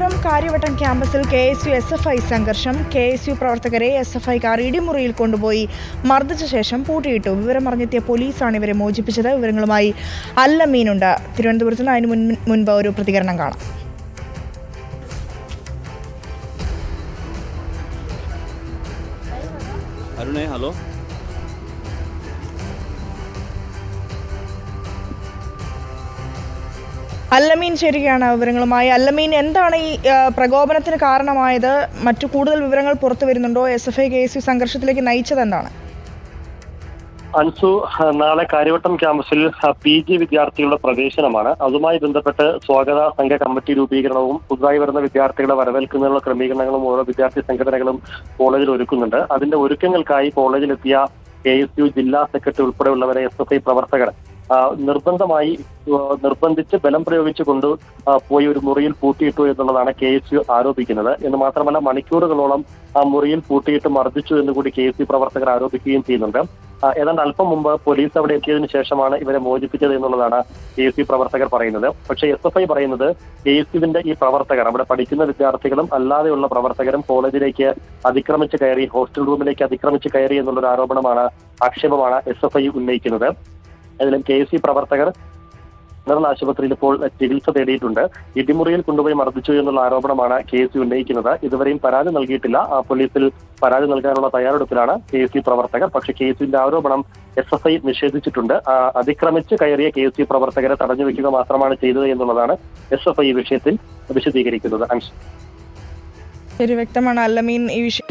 തിരുവനന്തപുരം കാര്യവട്ടം ക്യാമ്പസിൽ K S U S F I സംഘർഷം. K S U പ്രവർത്തകരെ എസ് എഫ് ഐക്കാർ ഇടിമുറിയിൽ കൊണ്ടുപോയി മർദ്ദിച്ച ശേഷം പൂട്ടിയിട്ടു. വിവരമറിഞ്ഞെത്തിയ പോലീസാണ് ഇവരെ മോചിപ്പിച്ചത്. വിവരങ്ങളുമായി അല്ലമീനുണ്ട്. തിരുവനന്തപുരത്ത് നിന്ന് അതിന് മുൻ മുൻപ് ഒരു പ്രതികരണം കാണാം. അരുണേ ഹലോ. അല്ലമീൻ ചേരുകയാണ് വിവരങ്ങളുമായി. അല്ലമീൻ എന്താണ് ഈ പ്രകോപനത്തിന് കാരണമായത്? മറ്റു കൂടുതൽ വിവരങ്ങൾ പുറത്തു വരുന്നുണ്ടോ? S F I K S U സംഘർഷത്തിലേക്ക് നയിച്ചത് എന്താണ്? അൻസു നാളെ കാര്യവട്ടം ക്യാമ്പസിൽ പി ജി വിദ്യാർത്ഥികളുടെ പ്രവേശനമാണ്. അതുമായി ബന്ധപ്പെട്ട് സ്വാഗത സംഘ കമ്മിറ്റി രൂപീകരണവും പുതുതായി വരുന്ന വിദ്യാർത്ഥികളെ വരവേൽക്കുന്നതിനുള്ള ക്രമീകരണങ്ങളും ഓരോ വിദ്യാർത്ഥി സംഘടനകളും കോളേജിൽ ഒരുക്കുന്നുണ്ട്. അതിന്റെ ഒരുക്കങ്ങൾക്കായി കോളേജിലെത്തിയ കെ എസ് യു ജില്ലാ സെക്രട്ടറി ഉൾപ്പെടെയുള്ളവരെ എസ് എഫ് ഐ പ്രവർത്തകർ നിർബന്ധമായി നിർബന്ധിച്ച് ബലം പ്രയോഗിച്ചു കൊണ്ട് പോയി ഒരു മുറിയിൽ പൂട്ടിയിട്ടു എന്നുള്ളതാണ് കെ എസ് യു ആരോപിക്കുന്നത്. എന്ന് മാത്രമല്ല മണിക്കൂറുകളോളം ആ മുറിയിൽ പൂട്ടിയിട്ട് മർദ്ദിച്ചു എന്ന് കൂടി കെ എസ് യു പ്രവർത്തകർ ആരോപിക്കുകയും ചെയ്യുന്നുണ്ട്. ഏതാണ്ട് അല്പം മുമ്പ് പോലീസ് അവിടെ എത്തിയതിനു ശേഷമാണ് ഇവരെ മോചിപ്പിച്ചത് എന്നുള്ളതാണ് കെ എസ് യു പ്രവർത്തകർ പറയുന്നത്. പക്ഷേ എസ് എഫ് ഐ പറയുന്നത് കെ എസ് യുവിന്റെ ഈ പ്രവർത്തകർ അവിടെ പഠിക്കുന്ന വിദ്യാർത്ഥികളും അല്ലാതെയുള്ള പ്രവർത്തകരും കോളേജിലേക്ക് അതിക്രമിച്ച് കയറി ഹോസ്റ്റൽ റൂമിലേക്ക് അതിക്രമിച്ച് കയറി എന്നുള്ളൊരു ആരോപണമാണ് ആക്ഷേപമാണ് എസ് എഫ് ഐ ഉന്നയിക്കുന്നത്. അതിലും കെ എസ് ഇ പ്രവർത്തകർ ജനറൽ ആശുപത്രിയിൽ ഇപ്പോൾ ചികിത്സ തേടിയിട്ടുണ്ട്. ഇടിമുറിയിൽ കൊണ്ടുപോയി മർദ്ദിച്ചു എന്നുള്ള ആരോപണമാണ് കെ എസ് ഉന്നയിക്കുന്നത്. ഇതുവരെയും പരാതി നൽകിയിട്ടില്ല. പോലീസിൽ പരാതി നൽകാനുള്ള തയ്യാറെടുപ്പിലാണ് കെ എസ് പ്രവർത്തകർ. പക്ഷേ കെ എസ് ആരോപണം എസ് എഫ് ഐ നിഷേധിച്ചിട്ടുണ്ട്. അതിക്രമിച്ച് കയറിയ കെ എസ് പ്രവർത്തകരെ തടഞ്ഞു വെക്കുക മാത്രമാണ് ചെയ്തത് എന്നുള്ളതാണ് എസ് എഫ് ഐ വിഷയത്തിൽ വിശദീകരിക്കുന്നത്. ശരി വ്യക്തമാണ്. അല്ലമീൻ ഈ വിഷയം